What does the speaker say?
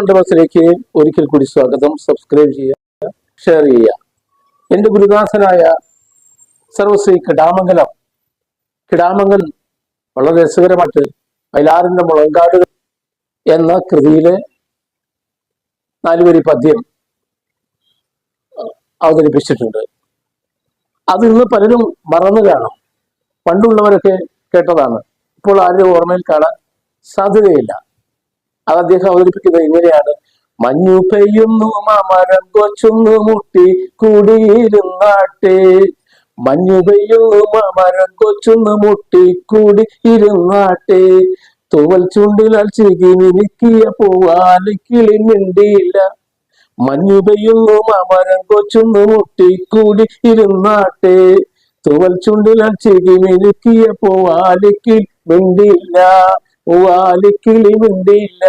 മണ്ഡപത്തിലേക്ക് ഒരിക്കൽ കൂടി സ്വാഗതം. സബ്സ്ക്രൈബ് ചെയ്യുക ഷെയർ ചെയ്യുക. എന്റെ ഗുരുദാസനായ സർവശ്രീ കിടാമംഗലം. കിടാമംഗൽ വളരെ രസകരമായിട്ട് വയലാറിന്റെ മുളങ്കാട് എന്ന കൃതിയിലെ നാലുവരി പദ്യം അവതരിപ്പിച്ചിട്ടുണ്ട്. അത് ഇന്ന് പലരും മറന്നു കാണും. പണ്ടുള്ളവരൊക്കെ കേട്ടതാണ്. ഇപ്പോൾ ആരുടെ ഓർമ്മയിൽ കാണാൻ സാധ്യതയില്ല. അത് അദ്ദേഹം അവതരിപ്പിക്കുന്നത് ഇങ്ങനെയാണ്. മഞ്ഞു പെയ്യുന്നു മാമരം കൊച്ചുന്നു മുട്ടി കൂടിയിരുന്നാട്ടെ. മഞ്ഞു പെയ്യുന്നു മാമരം കൊച്ചുന്നു മുട്ടി കൂടി ഇരുന്നാട്ടെ തൂവൽ ചുണ്ടിലാൽ ചികി നിനക്കിയ പൂവാലി കിളി മിണ്ടിയില്ല. മഞ്ഞു പെയ്യുന്നു മാമരം കൊച്ചുന്നു മുട്ടി കൂടി ഇരുന്നാട്ടെ തൂവൽ ചുണ്ടിലാൽ ചികി മിനുക്കിയ പൂവാലിക്കിൽ മിണ്ടിയില്ല. പൂവാലിക്കിളി മിണ്ടിയില്ല